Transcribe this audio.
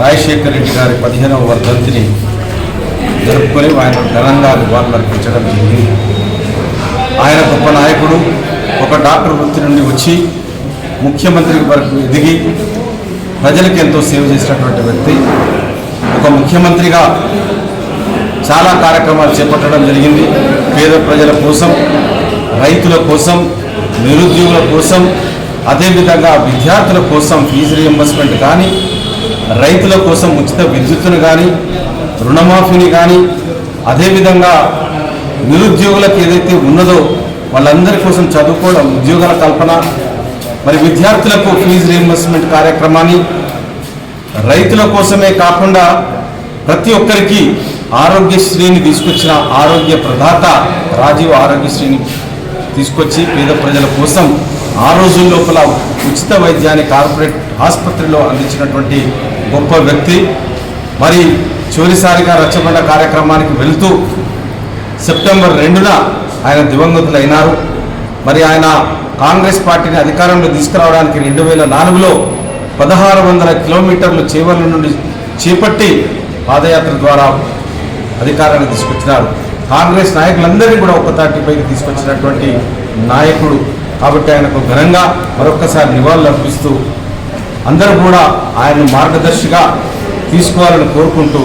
రాజశేఖర రెడ్డి గారి పదిహేనవ వర్ధంతిని జరుపుకొని ఆయన ఘనంగా నివాళులు అర్పించడం జరిగింది. ఆయన గొప్ప నాయకుడు ఒక డాక్టర్ వృత్తి నుండి వచ్చి ముఖ్యమంత్రి వరకు ఎదిగి ప్రజలకు ఎంతో సేవ చేసినటువంటి వ్యక్తి. ఒక ముఖ్యమంత్రిగా చాలా కార్యక్రమాలు చేపట్టడం జరిగింది. పేద ప్రజల కోసం రైతుల కోసం నిరుద్యోగుల కోసం అదేవిధంగా విద్యార్థుల కోసం ఫీజు రియంబర్స్మెంట్ కానీ రైతుల కోసం ఉచిత విద్యుత్తును కానీ రుణమాఫీని కానీ అదేవిధంగా నిరుద్యోగులకు ఏదైతే ఉన్నదో వాళ్ళందరి కోసం చదువుకోవడం ఉద్యోగాల కల్పన మరి విద్యార్థులకు ఫీజు రీఎంబర్స్మెంట్ కార్యక్రమాన్ని రైతుల కోసమే కాకుండా ప్రతి ఒక్కరికి ఆరోగ్యశ్రీని తీసుకొచ్చిన ఆరోగ్య ప్రదాత రాజీవ్ ఆరోగ్యశ్రీని తీసుకొచ్చి పేద ప్రజల కోసం ఆ రోజుల లోపల ఉచిత వైద్యాన్ని కార్పొరేట్ ఆసుపత్రిలో అందించినటువంటి గొప్ప వ్యక్తి. మరి చివరిసారిగా రచ్చబండ కార్యక్రమానికి వెళుతూ సెప్టెంబర్ రెండున ఆయన దివంగతులైనారు. మరి ఆయన కాంగ్రెస్ పార్టీని అధికారంలో తీసుకురావడానికి రెండు వేల నాలుగులో పదహారు వందల కిలోమీటర్లు చేవల నుండి చేపట్టి పాదయాత్ర ద్వారా అధికారాన్ని తీసుకొచ్చినారు. కాంగ్రెస్ నాయకులందరినీ కూడా ఒక తాటిపైకి తీసుకొచ్చినటువంటి నాయకుడు. కాబట్టి ఆయనకు ఘనంగా మరొక్కసారి నివాళులు అర్పిస్తూ అందరూ కూడా ఆయన మార్గదర్శిగా తీసుకోవాలని కోరుకుంటూ